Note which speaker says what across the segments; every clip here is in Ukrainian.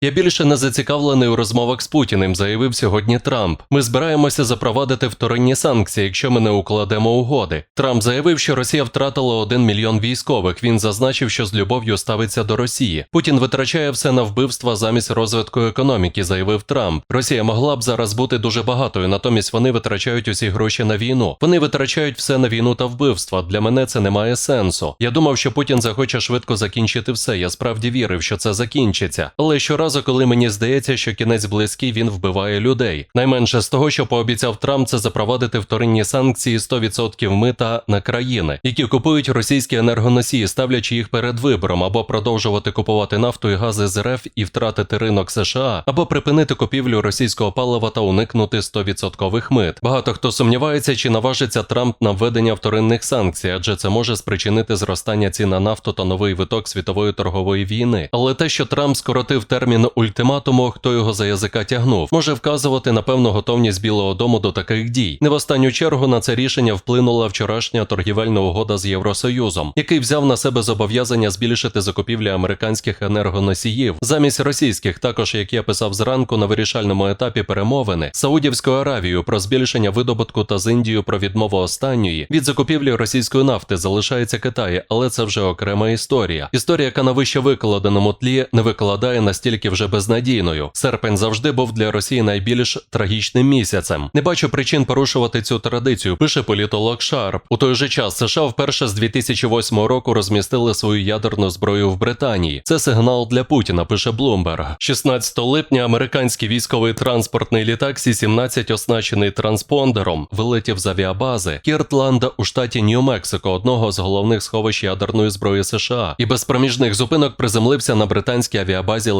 Speaker 1: Я більше не зацікавлений у розмовах з Путіним, заявив сьогодні Трамп. Ми збираємося запровадити вторинні санкції, якщо ми не укладемо угоди. Трамп заявив, що Росія втратила один мільйон військових. Він зазначив, що з любов'ю ставиться до Росії. Путін витрачає все на вбивства замість розвитку економіки, заявив Трамп. Росія могла б зараз бути дуже багатою, натомість вони витрачають усі гроші на війну. Вони витрачають все на війну та вбивства. Для мене це не має сенсу. Я думав, що Путін захоче швидко закінчити все. Я справді вірив, що це закінчиться. Але щоразу, коли мені здається, що кінець близький, він вбиває людей. Найменше з того, що пообіцяв Трамп, це запровадити вторинні санкції 100% мита на країни, які купують російські енергоносії, ставлячи їх перед вибором або продовжувати купувати нафту і гази з РФ і втратити ринок США, або припинити купівлю російського палива та уникнути 100% мит. Багато хто сумнівається, чи наважиться Трамп на введення вторинних санкцій, адже це може спричинити зростання цін на нафту та новий виток світової торгової війни. Але те, що Трамп скоротив термін ультиматуму, хто його за язика тягнув, може вказувати на певну готовність Білого Дому до таких дій. Не в останню чергу на це рішення вплинула вчорашня торгівельна угода з Євросоюзом, який взяв на себе зобов'язання збільшити закупівлі американських енергоносіїв замість російських, також як я писав зранку на вирішальному етапі перемовини Саудівською Аравією про збільшення видобутку та з Індією про відмову останньої від закупівлі російської нафти залишається Китай, але це вже окрема історія. Історія, яка на вище викладеному тлі не викладає настільки вже безнадійною. Серпень завжди був для Росії найбільш трагічним місяцем. Не бачу причин порушувати цю традицію. Пише політолог Шарп. У той же час США вперше з 2008 року розмістили свою ядерну зброю в Британії. Це сигнал для Путіна. Пише Блумберг. 16 липня американський військовий транспортний літак Сі-17, оснащений транспондером, вилетів з авіабази Кіртланда у штаті Нью-Мексико, одного з головних сховищ ядерної зброї США, і без проміжних зупинок приземлився на британській авіабазі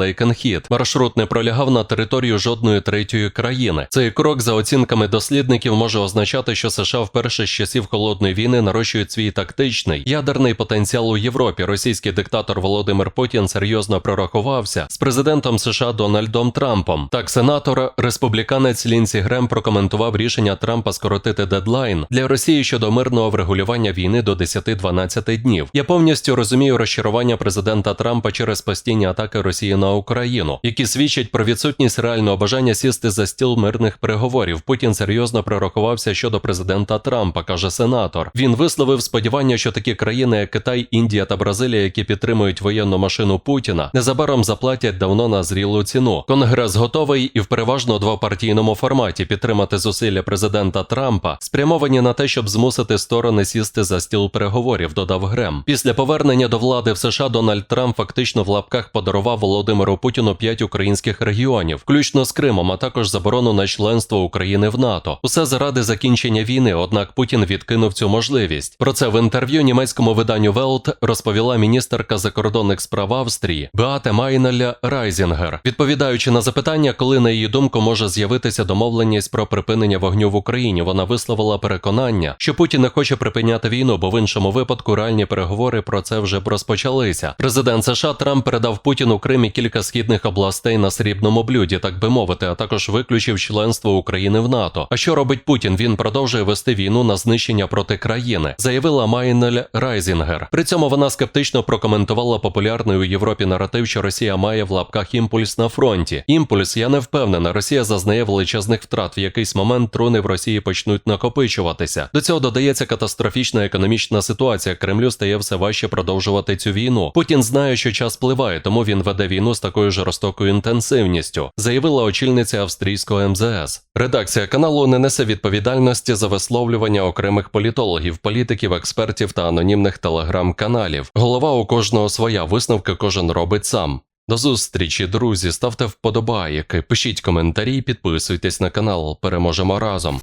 Speaker 1: Лейкенхіт. Маршрут не пролягав на територію жодної третьої країни. Цей крок, за оцінками дослідників, може означати, що США вперше з часів холодної війни нарощують свій тактичний ядерний потенціал у Європі. Російський диктатор Володимир Путін серйозно прорахувався з президентом США Дональдом Трампом. Так, сенатор республіканець Лінсі Грем прокоментував рішення Трампа скоротити дедлайн для Росії щодо мирного врегулювання війни до 10-12 днів. Я повністю розумію розчарування президента Трампа через постійні атаки Росії на Україну, які свідчать про відсутність реального бажання сісти за стіл мирних переговорів. Путін серйозно прорахувався щодо президента Трампа, каже сенатор. Він висловив сподівання, що такі країни, як Китай, Індія та Бразилія, які підтримують воєнну машину Путіна, незабаром заплатять давно назрілу ціну. Конгрес готовий і в переважно двопартійному форматі підтримати зусилля президента Трампа, спрямовані на те, щоб змусити сторони сісти за стіл переговорів. Додав Грем. Після повернення до влади в США Дональд Трамп фактично в лапках подарував Володимиру Путіну п'ять українських регіонів, включно з Кримом, а також заборону на членство України в НАТО. Усе заради закінчення війни. Однак Путін відкинув цю можливість. Про це в інтерв'ю німецькому виданню Welt розповіла міністерка закордонних справ Австрії Беате Майнеля Райзінгер, відповідаючи на запитання, коли на її думку може з'явитися домовленість про припинення вогню в Україні. Вона висловила переконання, що Путін не хоче припиняти війну, бо в іншому випадку реальні переговори про це вже розпочалися. Президент США Трамп передав Путіну Крим і кілька східних областей на срібному блюді, так би мовити, а також виключив членство України в НАТО. А що робить Путін? Він продовжує вести війну на знищення проти країни, заявила Майнель Райзінгер. При цьому вона скептично прокоментувала популярний у Європі наратив, що Росія має в лапках імпульс на фронті. Імпульс, я не впевнена. Росія зазнає величезних втрат. В якийсь момент труни в Росії почнуть накопичуватися. До цього додається катастрофічна економічна ситуація. Кремлю стає все важче продовжувати цю війну. Путін знає, що час пливає, тому він веде війну з такою жорстокою інтенсивністю, заявила очільниця австрійського МЗС. Редакція каналу не несе відповідальності за висловлювання окремих політологів, політиків, експертів та анонімних телеграм-каналів. Голова у кожного своя висновки кожен робить сам. До зустрічі, друзі. Ставте вподобайки, пишіть коментарі, підписуйтесь на канал. Переможемо разом.